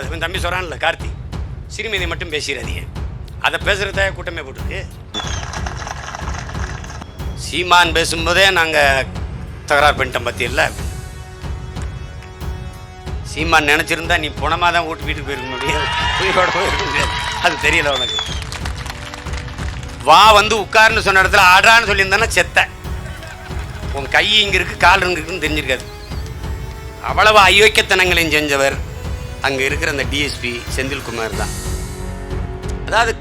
அதுக்கு தம்பி சொல்கிறான்ல கார்த்தி. சிறுமிதை மட்டும் பேசிடாதீங்க. அதை பேசுகிறத கூட்டமே போட்டுருக்கு. சீமான் பேசும்போதே நாங்கள் தகராறு பண்ணிட்டோம் பற்றியில்ல சீமான் நினச்சிருந்தா நீ புணமாக தான் வீட்டு வீட்டுக்கு போயிருக்க முடியாது. உயிரோட போயிருக்க முடியாது. அது தெரியல உனக்கு. வா வந்து உட்காருன்னு சொன்ன இடத்துல ஆடான்னு சொல்லியிருந்தானே செத்த. உன் கை இங்கே இருக்கு கால் இங்கே இருக்குன்னு தெரிஞ்சிருக்காது. அவ்வளவு அயோக்கியத்தனங்களையும் செஞ்சவர். அங்கே இருக்கிற அந்த டிஎஸ்பி செந்தில்குமார் தான். அதாவது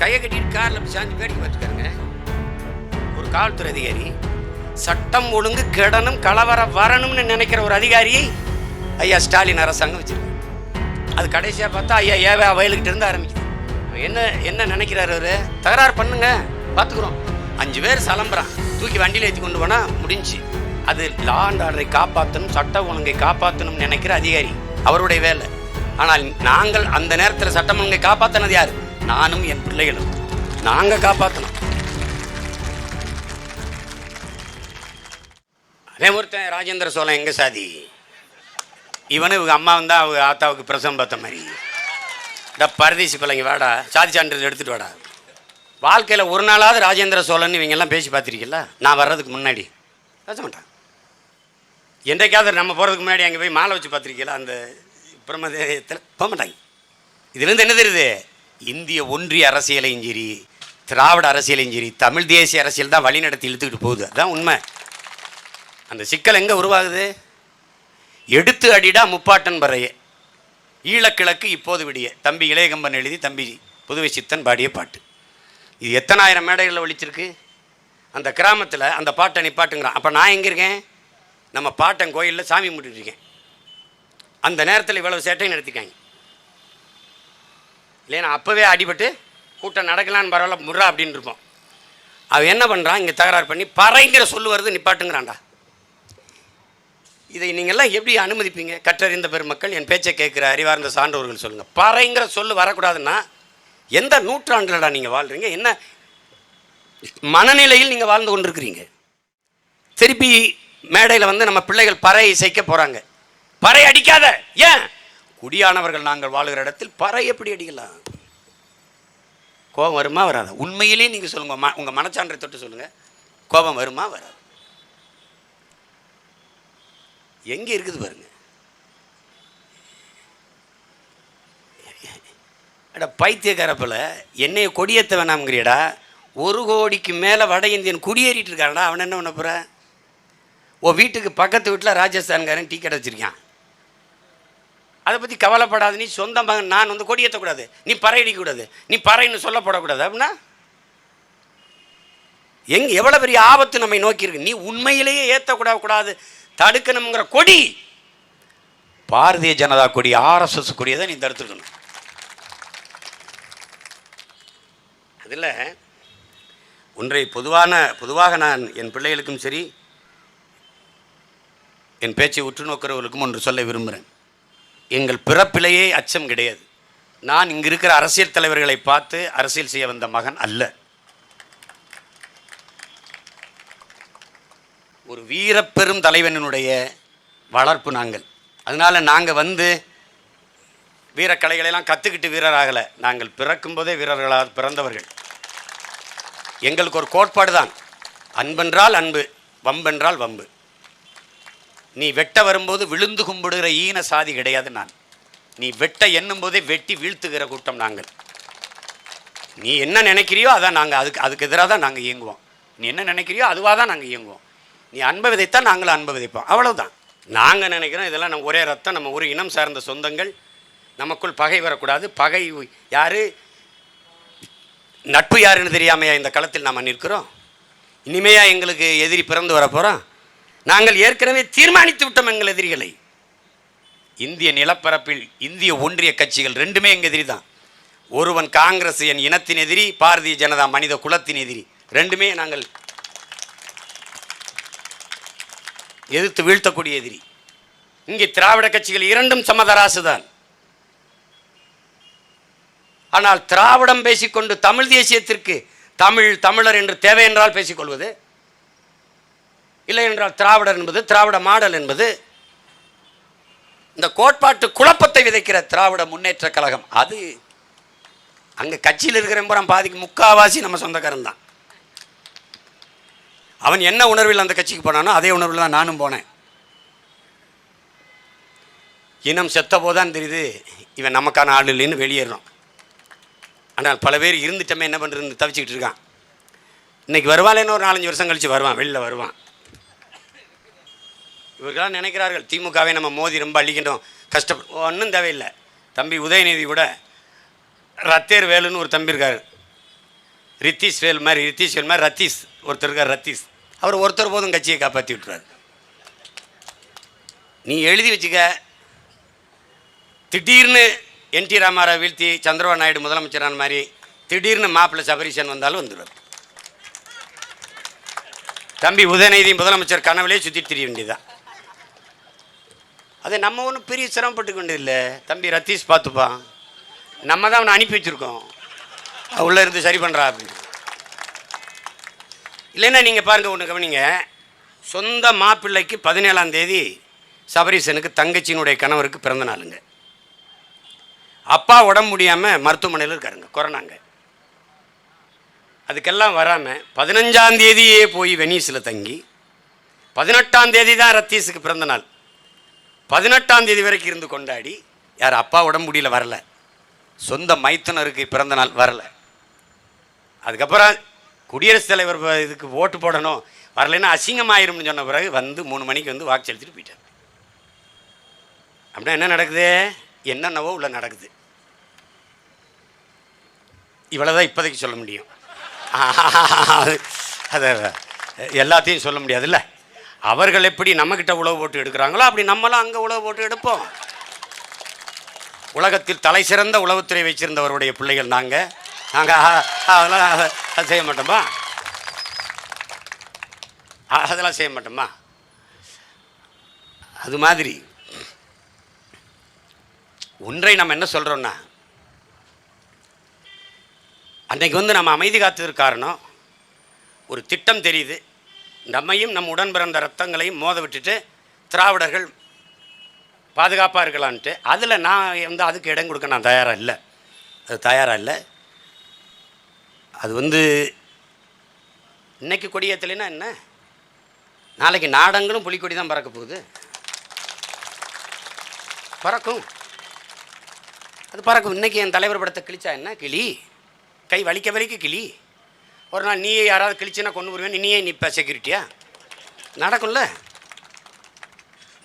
கையை கட்டிட்டு காரில் சாஞ்சு வேடிக்கை பார்த்துக்காருங்க. ஒரு காவல்துறை அதிகாரி சட்டம் ஒழுங்கு கெடணும் கலவர வரணும்னு நினைக்கிற ஒரு அதிகாரியை ஐயா ஸ்டாலின் அரசாங்கம் வச்சிருக்கு. அது கடைசியாக பார்த்தா ஐயா ஏவே வயலுக்கிட்ட இருந்து ஆரம்பிக்குது. என்ன என்ன நினைக்கிறாரு அவர்? தகராறு பண்ணுங்க பார்த்துக்குறோம். அஞ்சு பேர் சலம்புறான். தூக்கி வண்டியில் ஏற்றி கொண்டு போனால் முடிஞ்சு. அது லா அண்ட் ஆர்டரை காப்பாற்றணும் சட்ட ஒழுங்கை காப்பாற்றணும்னு நினைக்கிற அதிகாரி. அவருடைய வேலை. ஆனால் நாங்கள் அந்த நேரத்தில் சட்டம் ஒழுங்கை காப்பாற்றினது யார்? நானும் என் பிள்ளைகளும். நாங்கள் காப்பாற்றணும் அதே ஒருத்தன் ராஜேந்திர சோழன் எங்க சாதி? இவனு இவங்க அம்மா வந்தா அவங்க ஆத்தாவுக்கு பிரசவம் பார்த்த மாதிரி. இந்த பரதேசி பிள்ளைங்க வாடா. சாதி சான்றிதழ் எடுத்துட்டு வாடா. வாழ்க்கையில் ஒரு நாளாவது ராஜேந்திர சோழன் இவங்கெல்லாம் பேசி பார்த்துருக்கீங்களா? நான் வர்றதுக்கு முன்னாடி. பேச மாட்டான். என்றைக்காவது நம்ம போகிறதுக்கு முன்னாடி அங்கே போய் மாலை வச்சு பார்த்துருக்கீங்களா? அந்த பிரம்மதேயத்தில் போக மாட்டாங்க. இதுலேருந்து என்ன தெரியுது? இந்திய ஒன்றிய அரசியலையும் சரி திராவிட அரசியலையும் சரி தமிழ் தேசிய அரசியல் தான் வழி நடத்தி இழுத்துக்கிட்டு போகுது. அதுதான் உண்மை. அந்த சிக்கல் எங்கே உருவாகுது? எடுத்து அடிடா முப்பாட்டன் பறையே. ஈழக்கிழக்கு இப்போது விடிய. தம்பி இளையகம்பன் எழுதி தம்பி புதுவை சித்தன் பாடிய பாட்டு. இது எத்தனாயிரம் மேடைகளில் ஒழிச்சிருக்கு அந்த கிராமத்தில் அந்த பாட்டை நிப்பாட்டுங்கிறான் அப்போ நான் எங்கே இருக்கேன்? நம்ம பாட்டன் கோயிலில் சாமி கும்பிட்டுட்டு இருக்கேன். அந்த நேரத்தில் இவ்வளவு சேட்டையும் நடத்திக்காங்க இல்லைன்னா அப்போவே அடிபட்டு கூட்டம் நடக்கலான்னு பரவாயில்ல முறா அப்படின்னு இருப்போம். அவன் என்ன பண்ணுறான் இங்கே தகராறு பண்ணி பறைங்கிற சொல்லு வருது நிப்பாட்டுங்கிறான்டா. இதை நீங்கள்லாம் எப்படி அனுமதிப்பீங்க? கற்றறிந்த பெருமக்கள் என் பேச்சை கேட்குற அறிவார்ந்த சான்றோர்கள் சொல்லுங்கள் பறைங்கிற சொல்லு வரக்கூடாதுன்னா எந்த நூற்றாண்டுலடா நீங்கள் வாழ்கிறீங்க என்ன மனநிலையில் நீங்கள் வாழ்ந்து கொண்டிருக்கிறீங்க? திருப்பி மேடையில் வந்து நம்ம பிள்ளைகள் பறை இசைக்க போகிறாங்க பறை அடிக்காத. ஏன்? குடியானவர்கள் நாங்கள் வாழுகிற இடத்தில் பறை எப்படி அடிக்கலாம்? கோபம் வருமா வராதா? உண்மையிலேயே நீங்கள் சொல்லுங்கள் ம உங்கள் மனச்சான்றை தொட்டு சொல்லுங்கள் கோபம் வருமா வராது? எங்கே இருக்குது பாருங்க. அட பைத்தியக்காரப்பில் என்னைய கொடியேற்ற வேணாம்ங்கிறியடா. ஒரு கோடிக்கு மேலே வட இந்தியன் குடியேறிட்டு இருக்கான்டா. அவன் என்ன பண்ண போகிற ஓ வீட்டுக்கு பக்கத்து வீட்டில் ராஜஸ்தான்காரன் டீ கடை வச்சிருக்கான். அதை பற்றி கவலைப்படாத நீ சொந்த மகன் நான் வந்து கொடியேற்றக்கூடாது. நீ பறையடிக்கக்கூடாது. நீ பறைன்னு சொல்லப்படக்கூடாது. அப்படின்னா எங் எவ்வளோ பெரிய ஆபத்து நம்மை நோக்கியிருக்கு. நீ உண்மையிலேயே ஏற்றக்கூடாது கூடாது தடுக்கணுங்கிற கொடி. பாரதிய ஜனதா கொடி ஆர்எஸ்எஸ் கொடியை தான் நீ தடுத்துக்கணும் அதில் ஒன்றை பொதுவான பொதுவாக நான் என் பிள்ளைகளுக்கும் சரி என் பேச்சை உற்று நோக்கிறவர்களுக்கும் ஒன்று சொல்ல விரும்புகிறேன். எங்கள் பிறப்பிலேயே அச்சம் கிடையாது. நான் இங்கே இருக்கிற அரசியல் தலைவர்களை பார்த்து அரசியல் செய்ய வந்த மகன் அல்ல. ஒரு வீரப்பெரும் தலைவனினுடைய வளர்ப்பு நாங்கள். அதனால் நாங்கள் வந்து வீரக்கலைகளெல்லாம் கற்றுக்கிட்டு வீரராகலை. நாங்கள் பிறக்கும்போதே வீரர்களாக பிறந்தவர்கள். எங்களுக்கு ஒரு கோட்பாடு தான். அன்பென்றால் அன்பு வம்பென்றால் வம்பு. நீ வெட்ட வரும்போது விழுந்து கும்பிடுகிற ஈன சாதி கிடையாது நான். நீ வெட்ட எண்ணும் போதே வெட்டி வீழ்த்துகிற கூட்டம் நாங்கள். நீ என்ன நினைக்கிறியோ அதான் நாங்கள் அதுக்கு அதுக்கு எதிராக தான் நாங்கள் இயங்குவோம். நீ என்ன நினைக்கிறியோ அதுவாக தான் நாங்கள் இயங்குவோம். நீ அன்பை விதைத்தான் நாங்களும் அன்பை விதைப்போம். அவ்வளோதான் நாங்கள் நினைக்கிறோம் இதெல்லாம் நம்ம ஒரே ரத்தம் நம்ம ஒரு இனம் சார்ந்த சொந்தங்கள். நமக்குள் பகை வரக்கூடாது. பகை யார்? நட்பு யாருன்னு தெரியாமையா இந்த களத்தில் நாம் நிற்கிறோம்? இனிமையாக எங்களுக்கு எதிரி பிறந்து வர போகிறோம் நாங்கள் ஏற்கனவே தீர்மானித்து விட்டோம் எங்கள் எதிரிகளை. இந்திய நிலப்பரப்பில் இந்திய ஒன்றிய கட்சிகள் ரெண்டுமே எங்கள் எதிரி தான். ஒருவன் காங்கிரஸ் என் இனத்தின் எதிரி பாரதிய ஜனதா மனித குலத்தின் எதிரி. ரெண்டுமே நாங்கள் எதிர்த்து வீழ்த்தக்கூடிய எதிரி. இங்கே திராவிட கட்சிகள் இரண்டும் சமதராசு தான். ஆனால் திராவிடம் பேசிக்கொண்டு தமிழ் தேசியத்திற்கு தமிழ் தமிழர் என்று தேவை என்றால் பேசிக்கொள்வது இல்லை என்றால் திராவிடர் என்பது திராவிட மாடல் என்பது இந்த கோட்பாட்டு குழப்பத்தை விதைக்கிற திராவிட முன்னேற்ற கழகம். அது அங்கே கட்சியில் இருக்கிற புறம் பாதிக்கு முக்காவாசி நம்ம சொந்தக்காரன் தான். அவன் என்ன உணர்வில் அந்த கட்சிக்கு போனானோ அதே உணர்வில் தான் நானும் போனேன். இனம் செத்த போதான் தெரியுது இவன் நமக்கான ஆள் இல்லைன்னு வெளியேறோம் ஆனால் பல பேர் இருந்துட்டமே என்ன பண்ணுறதுன்னு தவிச்சுக்கிட்டு இருக்கான். இன்றைக்கி வருவான் ஒரு நாலஞ்சு வருஷம் கழிச்சு வருவான் வெளியில் வருவான். இவர்களாக நினைக்கிறார்கள் திமுகவை நம்ம மோதி ரொம்ப அழிக்கின்றோம் கஷ்டப்படு ஒன்றும் தேவையில்லை. தம்பி உதயநிதி கூட ரத்தேர் வேலுன்னு ஒரு தம்பி இருக்கார். ரித்தீஷ் வேல் மாதிரி ரித்தீஷ் வேல் மாதிரி ரத்தீஷ் ஒருத்தர் இருக்கார் ரத்தீஷ். அவர் ஒருத்தர் போதும் கட்சியை காப்பாற்றி விட்டுறாரு. நீ எழுதி வச்சுக்க. திடீர்னு என் டி ராமாரா வீழ்த்தி சந்திரபாபு நாயுடு முதலமைச்சரான மாதிரி திடீர்னு மாப்பிள்ளை சபரிசன் வந்தாலும் வந்துடுவார். தம்பி உதயநிதி முதலமைச்சர் கனவுலே சுற்றி திரிய வேண்டியதான் அது நம்ம ஒன்றும் பெரிய சிரமப்பட்டு கொண்டு இல்லை தம்பி ரத்தீஷ் பார்த்துப்பான் நம்ம தான் அவனை அனுப்பி வச்சுருக்கோம். உள்ளே இருந்து சரி பண்ணுறா அப்படின்னு. இல்லைன்னா நீங்கள் பாருங்கள் ஒன்று கவனிங்க. சொந்த மாப்பிள்ளைக்கு பதினேழாம் தேதி சபரீசனுக்கு தங்கச்சியினுடைய கணவருக்கு பிறந்த நாளுங்க. அப்பா உடம்பு முடியாமல் மருத்துவமனையில் இருக்காருங்க கொரோனாங்க. அதுக்கெல்லாம் வராமல் பதினஞ்சாம் தேதியே போய் வெனீஸில் தங்கி பதினெட்டாம் தேதி தான் ரத்தீஸுக்கு பிறந்த நாள். பதினெட்டாம் தேதி வரைக்கும் இருந்து கொண்டாடி யார் அப்பா உடம்பு முடியல வரல. சொந்த மைத்துனருக்கு பிறந்த நாள் வரல. அதுக்கப்புறம் குடியரசுத் தலைவர் இதுக்கு ஓட்டு போடணும் வரலைன்னா அசிங்கமாயிரும்னு சொன்ன பிறகு வந்து மூணு மணிக்கு வந்து வாக்கு செலுத்திட்டு போயிட்டார். அப்படின்னா என்ன நடக்குது? என்னென்னவோ உள்ள நடக்குது. இவ்வளோதான் இப்போதைக்கு சொல்ல முடியும். அதை எல்லாத்தையும் சொல்ல முடியாதுல்ல? அவர்கள் எப்படி நம்மக்கிட்ட உழவு போட்டு எடுக்கிறாங்களோ அப்படி நம்மளும் அங்கே உழவு போட்டு எடுப்போம். உலகத்தில் தலை சிறந்த உளவுத்துறை வச்சிருந்தவருடைய பிள்ளைகள் நாங்கள் நாங்கள் அதெல்லாம் செய்ய மாட்டோமா? அதெல்லாம் செய்ய மாட்டோமா? அது மாதிரி. ஒன்றை நம்ம என்ன சொல்கிறோன்னா அன்றைக்கு வந்து நம்ம அமைதி காத்ததற்கு காரணம் ஒரு திட்டம் தெரியுது. நம்மையும் நம் உடன் பிறந்த ரத்தங்களையும் மோத விட்டுட்டு திராவிடர்கள் பாதுகாப்பாக இருக்கலான்ட்டு. அதில் நான் வந்து அதுக்கு இடம் கொடுக்க நான் தயாராக இல்லை. அது தயாராக இல்லை. அது வந்து இன்றைக்கி கொடியேற்றலைன்னா என்ன? நாளைக்கு நாடங்களும் புலிக்கொடி தான் பறக்க போகுது. பறக்கும். அது பறக்கும். இன்னைக்கு என் தலைவர் படத்தை கிழிச்சா என்ன? கிளி. கை வலிக்க வலிக்க கிளி. ஒரு நாள் நீயே யாராவது கிழிச்சுன்னா கொண்டு வருவேன் நீயே நிற்ப செக்யூரிட்டியா நடக்கும்ல.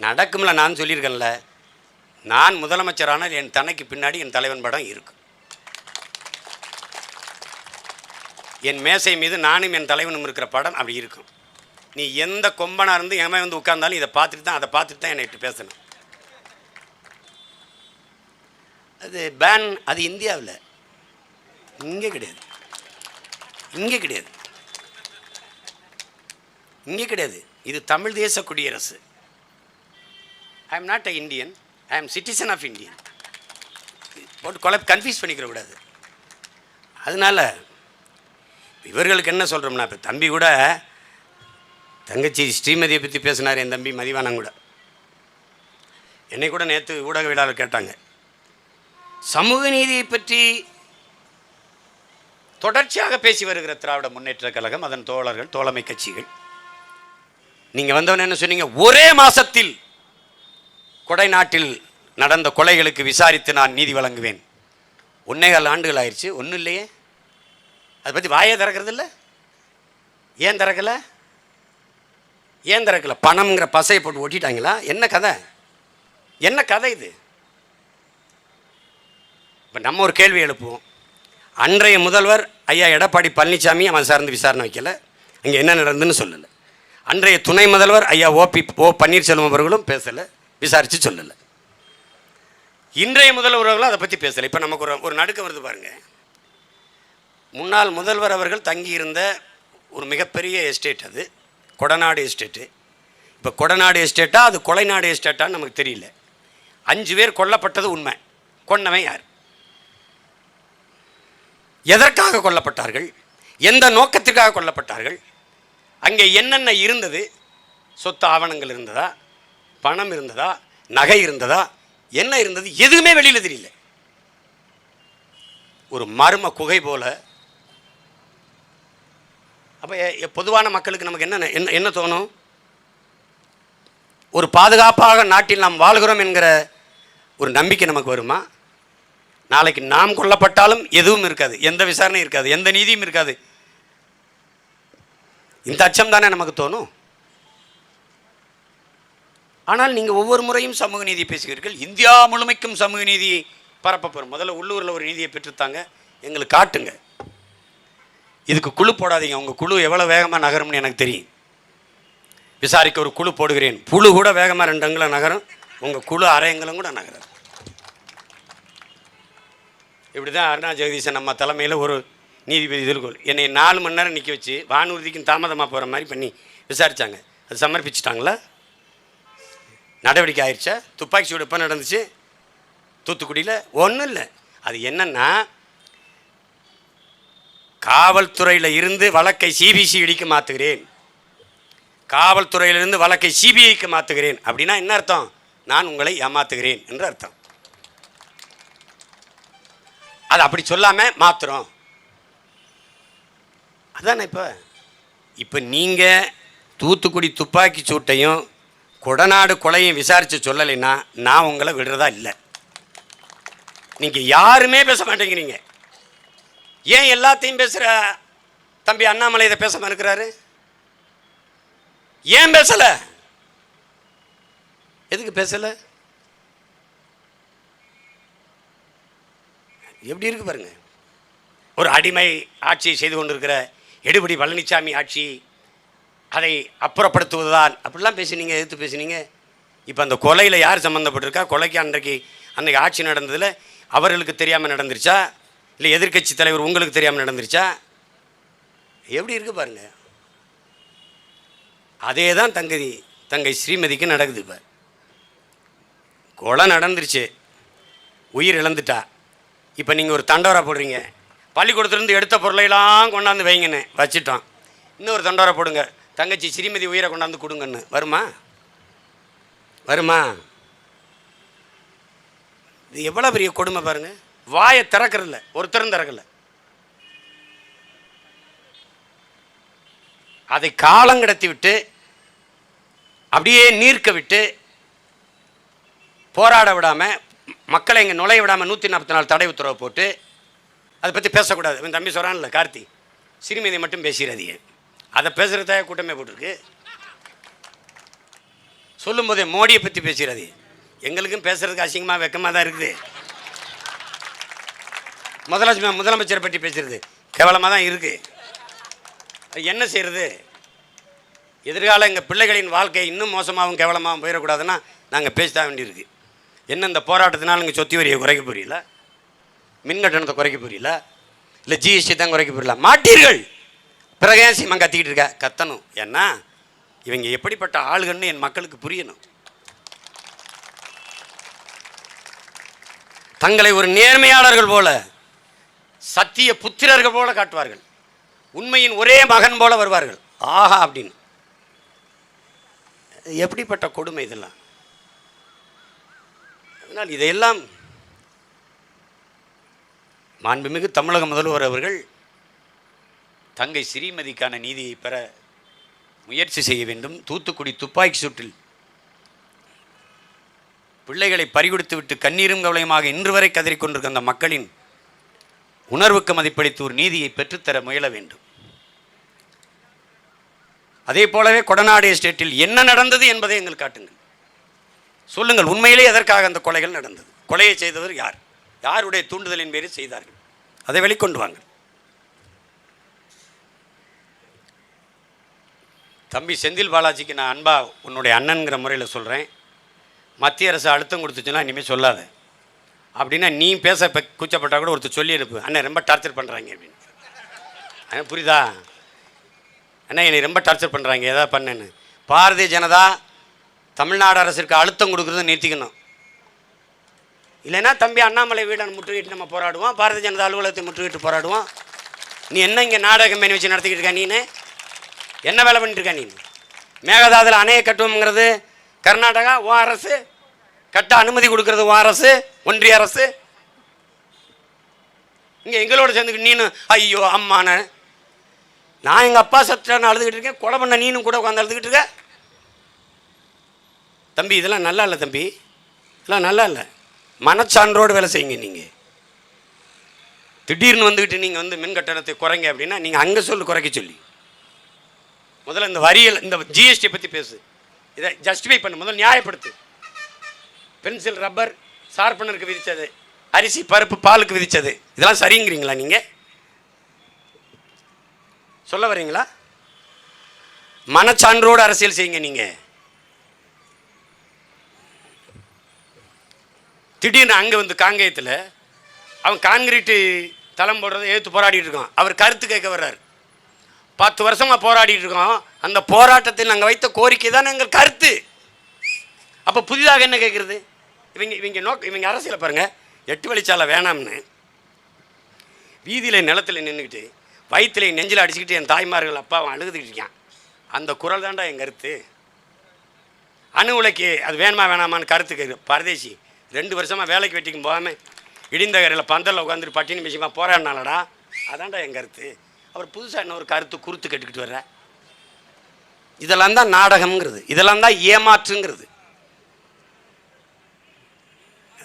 நடக்கும்ல நான் சொல்லியிருக்கேன்ல. நான் முதலமைச்சரான என் தன்னைக்கு பின்னாடி என் தலைவன் படம் இருக்கும் என் மேசை மீது நானும் என் தலைவனும் இருக்கிற படம் அப்படி இருக்கும் நீ எந்த கொம்பனாக இருந்து எமே வந்து உட்கார்ந்தாலும் இதை பார்த்துட்டு தான் அதை பார்த்துட்டு தான் என்னை பேசணும். அது பேன் அது இந்தியாவில். இங்கே கிடையாது. இங்கே கிடையாது. இங்கே கிடையாது. இது தமிழ் தேச குடியரசு. I am not a Indian I am citizen of Indian போட்டு கொலை கன்ஃபியூஸ் பண்ணிக்கிற கூடாது. அதனால இவர்களுக்கு என்ன சொல்கிறோம்னா இப்போ தம்பி கூட தங்கச்சி ஸ்ரீமதியை பற்றி பேசினார் என் தம்பி மதிவானம் கூட. என்னை கூட நேற்று ஊடகவியலாளர் கேட்டாங்க. சமூக நீதியை பற்றி தொடர்ச்சியாக பேசி வருகிற திராவிட முன்னேற்ற கழகம் அதன் தோழர்கள் தோழமை கட்சிகள். நீங்கள் வந்தவன் என்ன சொன்னீங்க? ஒரே மாசத்தில் கொடைநாட்டில் நடந்த கொலைகளுக்கு விசாரித்து நான் நீதி வழங்குவேன். ஒன்னேகால் ஆண்டுகள் ஆயிடுச்சு. ஒன்றும் இல்லையே. அதை பற்றி வாயே திறக்கிறது இல்லை ஏன் திறக்கல? ஏன் திறக்கல? பணம்ங்கிற பசையை போட்டு ஒட்டிட்டாங்களா? என்ன கதை? என்ன கதை இது? இப்போ நம்ம ஒரு கேள்வி எழுப்புவோம். அன்றைய முதல்வர் ஐயா எடப்பாடி பழனிசாமி அவன் சார்ந்து விசாரணை வைக்கல. அங்கே என்ன நடந்துன்னு சொல்லலை. அன்றைய துணை முதல்வர் ஐயா ஓபி ஓ பன்னீர்செல்வம் அவர்களும் பேசலை விசாரித்து சொல்லலை. இன்றைய முதல்வர்களும் அதை பற்றி பேசலை. இப்போ நமக்கு ஒரு ஒரு நடுக்கம் வருது பாருங்கள் முன்னாள் முதல்வர் அவர்கள் தங்கியிருந்த ஒரு மிகப்பெரிய எஸ்டேட் அது கொடநாடு எஸ்டேட்டு இப்போ கொடநாடு எஸ்டேட்டா அது கொலைநாடு எஸ்டேட்டான்னு நமக்கு தெரியல. அஞ்சு பேர் கொல்லப்பட்டது உண்மை. கொன்னவன் யார்? எதற்காக கொல்லப்பட்டார்கள்? எந்த நோக்கத்திற்காக கொல்லப்பட்டார்கள்? அங்கே என்னென்ன இருந்தது? சொத்து ஆவணங்கள் இருந்ததா? பணம் இருந்ததா? நகை இருந்ததா? என்ன இருந்தது? எதுவுமே வெளியில் தெரியல. ஒரு மர்ம குகை போல. அப்போ பொதுவான மக்களுக்கு நமக்கு என்ன என்ன என்ன தோணும்? ஒரு பாதுகாப்பாக நாட்டில் நாம் வாழ்கிறோம் என்கிற ஒரு நம்பிக்கை நமக்கு வருமா? நாளைக்கு நாம் கொல்லப்பட்டாலும் எதுவும் இருக்காது. எந்த விசாரணையும் இருக்காது. எந்த நீதியும் இருக்காது. இந்த அச்சம் தானே நமக்கு தோணும்? ஆனால் நீங்கள் ஒவ்வொரு முறையும் சமூக நீதி பேசுகிறீர்கள். இந்தியா முழுமைக்கும் சமூக நீதியை பரப்ப போகிறோம் முதல்ல உள்ளூரில் ஒரு நீதியை பெற்றுத்தாங்க. எங்களுக்கு காட்டுங்க. இதுக்கு குழு போடாதீங்க. உங்கள் குழு எவ்வளோ வேகமாக நகரும்னு எனக்கு தெரியும். விசாரிக்க ஒரு குழு போடுகிறேன். புழு கூட வேகமாக ரெண்டு நகரும். உங்கள் குழு அரையங்களும் கூட நகரும் இப்படி தான் அருணா ஜெகதீசன் நம்ம தலைமையில் ஒரு நீதிபதி திருக்கோள் என்னை நாலு மணி நேரம் நிற்க வச்சு வானூர்திக்கும் தாமதமாக போகிற மாதிரி பண்ணி விசாரித்தாங்க அது சமர்ப்பிச்சிட்டாங்களா? நடவடிக்கை ஆயிடுச்சா துப்பாக்கி சூடு எப்போ நடந்துச்சு? தூத்துக்குடியில்? ஒன்றும் இல்லை. அது என்னென்னா காவல்துறையில் இருந்து வழக்கை சிபிசிஐடிக்கு மாற்றுகிறேன் காவல்துறையிலிருந்து வழக்கை சிபிஐக்கு மாற்றுகிறேன் அப்படின்னா என்ன அர்த்தம்? நான் உங்களை ஏமாத்துகிறேன் என்று அர்த்தம். அதை அப்படி சொல்லாமல் மாத்துறோம். அதானே இப்போ? இப்போ நீங்கள் தூத்துக்குடி துப்பாக்கி சூட்டையும் கொடநாடு கொலையும் விசாரித்து சொல்லலைன்னா நான் உங்களை விடுறதா இல்லை. நீங்கள் யாருமே பேச மாட்டேங்கிறீங்க. ஏன் எல்லாத்தையும் பேசுகிற தம்பி அண்ணாமலை இதை பேச மறுக்கிறாரு ஏன் பேசலை? எதுக்கு பேசலை? எப்படி இருக்கு பாருங்க. ஒரு அடிமை ஆட்சியை செய்து கொண்டிருக்கிற எடுபடி பழனிசாமி ஆட்சி அதை அப்புறப்படுத்துவதுதான். அப்படிலாம் பேசுனீங்க எதிர்த்து பேசுனீங்க. இப்போ அந்த கொலையில் யார் சம்மந்தப்பட்டிருக்கா கொலைக்கு அன்றைக்கு அன்றைக்கு ஆட்சி நடந்ததில் அவர்களுக்கு தெரியாமல் நடந்துருச்சா? இல்லை எதிர்க்கட்சி தலைவர் உங்களுக்கு தெரியாமல் நடந்துருச்சா? எப்படி இருக்கு பாருங்க. அதே தான் தங்கதி தங்கை ஸ்ரீமதிக்கு நடக்குது இப்போ. கொலை நடந்துருச்சு. உயிர் இழந்துட்டா. இப்போ நீங்கள் ஒரு தண்டோரா போடுறீங்க. பள்ளிக்கூடத்துலேருந்து எடுத்த பொருளையெல்லாம் கொண்டாந்து வைங்கன்னு வச்சுட்டோம். இன்னொரு தண்டோரா போடுங்க. தங்கச்சி ஸ்ரீமதி உயிரை கொண்டாந்து கொடுங்கன்னு. வருமா? வருமா? இது எவ்வளோ பெரிய கொடுமை பாருங்கள் வாயை திறக்கறதில்ல. ஒருத்தரும் திறக்கல. அதை காலங்கடத்தி விட்டு அப்படியே நீர்க்க விட்டு போராட விடாமல் மக்களை இங்கே நுழைய விடாமல் நூற்றி நாற்பத்தி நாலு தடை உத்தரவு போட்டு அதை பற்றி பேசக்கூடாது. இவன் தம்பி சொல்கிறான்ல கார்த்தி. சிறுமிதை மட்டும் பேசிடாதீங்க. அதை பேசுகிறதா கூட்டமே போட்டிருக்கு. சொல்லும்போதே மோடியை பற்றி பேசுகிறது எங்களுக்கும் பேசுகிறதுக்கு அசிங்கமாக வெக்கமாக தான் இருக்குது. முதலமைச்சர் முதலமைச்சரை பற்றி பேசுறது கேவலமாக தான் இருக்குது என்ன செய்கிறது எதிர்கால எங்கள் பிள்ளைகளின் வாழ்க்கை இன்னும் மோசமாகவும் கேவலமாகவும் போயிடக்கூடாதுன்னா நாங்கள் பேசதான் வேண்டியிருக்கு. என்ன இந்த போராட்டத்தினால் நீங்கள் சொத்து வரியை குறைக்க புரியல. மின் கட்டணத்தை குறைக்க புரியல. இல்லை ஜிஎஸ்டி தான் குறைக்க புரியல. மாட்டீர்கள். பிறகு ஏன் சீமா கத்திக்கிட்டு இருக்க? கத்தணும். ஏன்னா இவங்க எப்படிப்பட்ட ஆளுகள்னு என் மக்களுக்கு புரியணும். தங்களை ஒரு நேர்மையாளர்கள் போல சத்திய புத்திரர்கள் போல காட்டுவார்கள். உண்மையின் ஒரே மகன் போல வருவார்கள். ஆஹா அப்படின்னு. எப்படிப்பட்ட கொடுமை இதெல்லாம்? அதனால் இதையெல்லாம் மாண்புமிகு தமிழக முதல்வர் அவர்கள் தங்கை ஸ்ரீமதிக்கான நீதியை பெற முயற்சி செய்ய வேண்டும். தூத்துக்குடி துப்பாக்கி சூட்டில் பிள்ளைகளை பறிகொடுத்து விட்டு கண்ணீரும் கவலையுமாக இன்று வரை கதறிக்கொண்டிருக்கிற அந்த மக்களின் உணர்வுக்கு மதிப்பளித்து ஒரு நீதியை பெற்றுத்தர முயல வேண்டும். அதே போலவே கொடநாடு எஸ்டேட்டில் என்ன நடந்தது என்பதை எங்கள் காட்டுங்கள். சொல்லுங்கள் உண்மையிலே எதற்காக அந்த கொலைகள் நடந்தது? கொலையை செய்தவர் யார்? யாருடைய தூண்டுதலின் பேரில் செய்தார்கள்? அதை வெளிக்கொண்டு வாங்க. தம்பி செந்தில் பாலாஜிக்கு நான் அன்பா உன்னுடைய அண்ணன்கிற முறையில் சொல்கிறேன் மத்திய அரசு அழுத்தம் கொடுத்துச்சுன்னா இனிமேல் சொல்லாத. அப்படின்னா நீ பேச இப்போ கூட ஒருத்தர் சொல்லி அனுப்பு. அண்ணன் ரொம்ப டார்ச்சர் பண்ணுறாங்க அப்படின்னு. அண்ணா புரியுதா? அண்ணா என்னை ரொம்ப டார்ச்சர் பண்ணுறாங்க எதாவது பண்ணேன்னு. பாரதிய ஜனதா தமிழ்நாடு அரசிற்கு அழுத்தம் கொடுக்குறத நிறுத்திக்கணும் இல்லைன்னா தம்பி அண்ணாமலை வீடன் முற்றுகிட்டு நம்ம போராடுவோம் பாரதிய ஜனதா அலுவலகத்தை முற்றுகிட்டு போராடுவோம். நீ என்ன இங்கே நாடக கம்பெனி வச்சு நடத்திக்கிட்டு இருக்க நீனு? என்ன வேலை பண்ணிட்டு இருக்க நீ மேகதாதில் அணையை கட்டுவோங்கிறது கர்நாடகா ஓ அரசு. கட்ட அனுமதி கொடுக்கறது ஓ அரசு ஒன்றிய அரசு. இங்கே எங்களோட சேர்ந்துக்கிட்டு நீனு ஐயோ அம்மான. நான் எங்கள் அப்பா சத்தான அழுதுகிட்டு இருக்கேன் கொலை பண்ண நீனும் கூட உட்காந்து அழுதுகிட்டு இருக்கேன் தம்பி இதெல்லாம் நல்லா இல்லை தம்பி. இதெல்லாம் நல்லா இல்லை. மனச்சான்றோடு வேலை செய்யுங்க நீங்கள் திடீர்னு வந்துக்கிட்டு நீங்கள் வந்து மின் கட்டணத்தை குறைங்க அப்படின்னா நீங்கள் அங்கே சொல்லு குறைக்க சொல்லி. முதல்ல இந்த வரியல் இந்த ஜிஎஸ்டி பற்றி பேசு. இதை ஜஸ்டிஃபை பண்ணு. முதல்ல நியாயப்படுத்து. பென்சில் ரப்பர் சார்பனருக்கு விதித்தது அரிசி பருப்பு பாலுக்கு விதித்தது இதெல்லாம் சரிங்கிறீங்களா நீங்கள் சொல்ல வரீங்களா மனச்சான்றோடு அரசியல் செய்யுங்க நீங்கள் திடீர்னு அங்கே வந்து காங்கேயத்தில் அவன் கான்கிரீட்டு தளம் போடுறதை ஏற்று போராடிட்டு இருக்கான். அவர் கருத்து கேட்க வர்றாரு. பத்து வருஷமாக போராடிட்டு இருக்கோம். அந்த போராட்டத்தில் நாங்கள் வைத்த கோரிக்கை தான் எங்கள் கருத்து. அப்போ புதிதாக என்ன கேட்குறது? இவங்க இவங்க நோக்க இவங்க அரசியலை பாருங்கள் எட்டு வழிச்சாலை வேணாம்னு. வீதியில் நிலத்தில் நின்றுக்கிட்டு வயிற்றுல நெஞ்சில் அடிச்சுக்கிட்டு என் தாய்மார்கள் அப்பாவும் அழுதுகிட்டு இருக்கான். அந்த குரல் தான்டா என் கருத்து. அணு உலைக்கு அது வேணுமா வேணாமான்னு கருத்து கேட்குது பரதேசி ரெண்டு வருஷமாக வேலைக்கு வெட்டிக்கும் போகாமல் இடிந்த கரையில் பந்தலில் உட்காந்துட்டு பட்டினி மிஷிமா போராடினாலடா அதான்டா என் கருத்து. அவர் புதுசாக என்ன ஒரு கருத்து குறுத்து கட்டிக்கிட்டு வர்ற. இதெல்லாம் தான் நாடகம்ங்கிறது. இதெல்லாம் தான் ஏமாற்றுங்கிறது.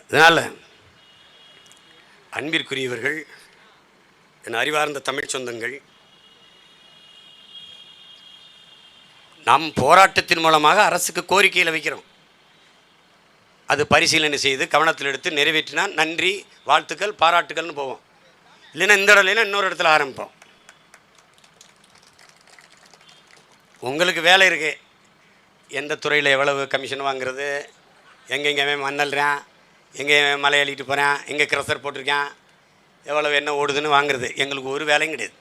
அதனால் அன்பிற்குரியவர்கள் என் அறிவார்ந்த தமிழ் சொந்தங்கள் நாம் போராட்டத்தின் மூலமாக அரசுக்கு கோரிக்கையில் வைக்கிறோம். அது பரிசீலனை செய்து கவனத்தில் எடுத்து நிறைவேற்றினா நன்றி வாழ்த்துக்கள் பாராட்டுக்கள்னு போவோம். இல்லைன்னா இந்த இடம் இன்னொரு இடத்துல ஆரம்பிப்போம். உங்களுக்கு வேலை இருக்குது எந்த துறையில் எவ்வளவு கமிஷன் வாங்குறது? எங்கெங்கே மண்ணல்றான் எங்கே மலை அள்ளிட்டு போகிறேன் எங்கே கிரசர் போட்டிருக்கேன்? எவ்வளவு என்ன ஓடுதுன்னு வாங்குறது. எங்களுக்கு ஒரு வேலையும் கிடையாது.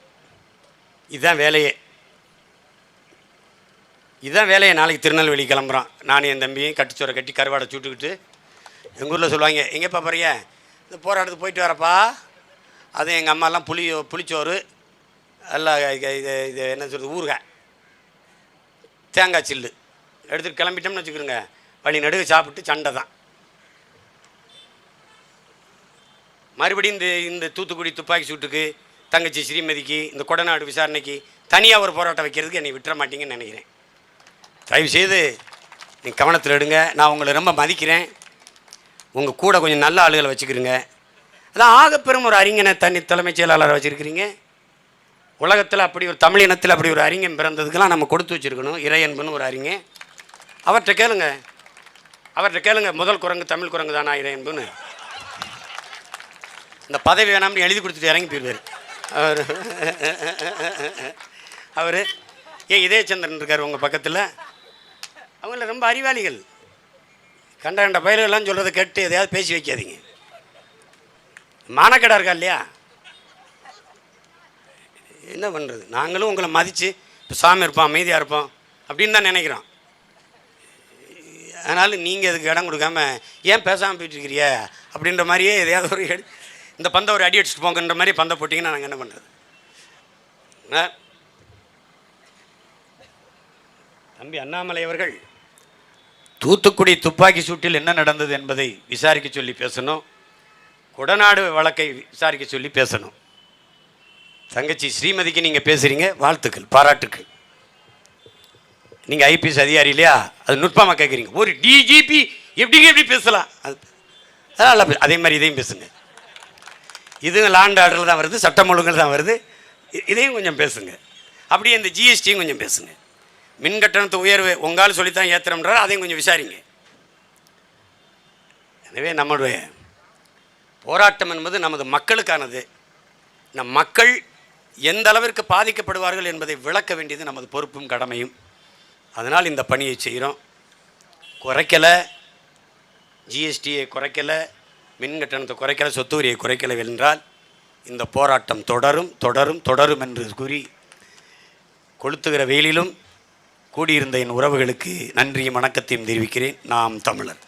இதுதான் வேலையே. இதுதான் வேலையை நாளைக்கு திருநெல்வேலி கிளம்புறோம் நானும் என் தம்பியும் கட்டிச்சோரை கட்டி கருவாடை சுட்டுக்கிட்டு எங்கள் ஊரில் சொல்லுவாங்க எங்கேப்பா போறிய இந்த போராட்டத்துக்கு போயிட்டு வரப்பா. அது எங்கள் அம்மாலாம் புளி புளிச்சோறு எல்லாம் இது இது இது என்ன சொல்கிறது ஊறுகாய் தேங்காய் சில்லு எடுத்துகிட்டு கிளம்பிட்டோம்னு வச்சுக்கிறோங்க வழி நடுக சாப்பிட்டு சண்டை தான். மறுபடியும் இந்த இந்த தூத்துக்குடி துப்பாக்கி சூட்டுக்கு தங்கச்சி ஸ்ரீமதிக்கு இந்த கொடநாடு விசாரணைக்கு தனியாக ஒரு போராட்டம் வைக்கிறதுக்கு என்னை விட்டுற மாட்டீங்கன்னு நினைக்கிறேன். தயவுசெய்து நீங்கள் கவனத்தில் எடுங்க. நான் உங்களை ரொம்ப மதிக்கிறேன். உங்கள் கூட கொஞ்சம் நல்ல ஆளுகளை வச்சுக்கிறீங்க. அதான் ஆகப்பெரும் ஒரு அறிஞனை தனி தலைமைச் செயலாளரை வச்சுருக்கிறீங்க. உலகத்தில் அப்படி ஒரு தமிழ் இனத்தில் அப்படி ஒரு அறிஞன் பிறந்ததுக்கெல்லாம் நம்ம கொடுத்து வச்சுருக்கணும். இறையன்புன்னு ஒரு அறிஞன். அவர்கிட்ட கேளுங்க. அவர்கிட்ட கேளுங்க. முதல் குரங்கு தமிழ் குரங்கு தானா இறையன்புன்னு இந்த பதவி வேணாம்னு எழுதி கொடுத்துட்டு இறங்கி போயிடுவார் அவர். அவர். ஏன் இதயச்சந்திரன் இருக்கார் உங்கள் பக்கத்தில். அவங்கள ரொம்ப அறிவாளிகள். கண்ட கண்ட பயிர்கள்லாம் சொல்கிறத கேட்டு எதையாவது பேசி வைக்காதீங்க. மானக்கடா இருக்கா இல்லையா? என்ன பண்ணுறது நாங்களும் உங்களை மதித்து இப்போ சாமி இருப்போம் அமைதியாக இருப்போம் அப்படின்னு தான் நினைக்கிறோம். அதனால் நீங்கள் இதுக்கு இடம் கொடுக்காம ஏன் பேசாமல் போயிட்டுருக்கிறிய அப்படின்ற மாதிரியே எதையாவது ஒரு அடி இந்த பந்தை ஒரு அடி அடிச்சுட்டு போங்கன்ற மாதிரி பந்தை போட்டிங்கன்னா நாங்கள் என்ன பண்ணுறது தம்பி அண்ணாமலை அவர்கள் தூத்துக்குடி துப்பாக்கி சூட்டில் என்ன நடந்தது என்பதை விசாரிக்க சொல்லி பேசணும். கொடநாடு வழக்கை விசாரிக்க சொல்லி பேசணும். தங்கச்சி ஸ்ரீமதிக்கு நீங்கள் பேசுகிறீங்க வாழ்த்துக்கள் பாராட்டுக்கள். நீங்கள் ஐபிஎஸ் அதிகாரி இல்லையா? அது நுட்பமாக கேட்குறீங்க ஒரு டிஜிபி எப்படிங்க எப்படி பேசலாம்? அது நல்லா அதே மாதிரி இதையும் பேசுங்க. இதுவும் லாண்ட் ஆர்டரில் தான் வருது சட்டம் ஒழுங்கில் தான் வருது. இதையும் கொஞ்சம் பேசுங்க. அப்படியே இந்த ஜிஎஸ்டியும் கொஞ்சம் பேசுங்க. மின் கட்டணத்து உயர்வு உங்களால் சொல்லித்தான் ஏற்றுறோம்ன்றார் அதையும் கொஞ்சம் விசாரிங்க. எனவே நம்மளுடைய போராட்டம் என்பது நமது மக்களுக்கானது. நம் மக்கள் எந்த அளவிற்கு பாதிக்கப்படுவார்கள் என்பதை விளக்க வேண்டியது நமது பொறுப்பும் கடமையும். அதனால் இந்த பணியை செய்கிறோம். குறைக்கலை ஜிஎஸ்டியை குறைக்கலை மின் கட்டணத்தை குறைக்கலை சொத்து வரியை குறைக்கலை என்றால் இந்த போராட்டம் தொடரும் தொடரும் தொடரும் என்று கூறி கொளுத்துகிற வெயிலிலும் கூடியிருந்த என் உறவுகளுக்கு நன்றியும் வணக்கத்தையும் தெரிவிக்கிறேன். நாம் தமிழர்.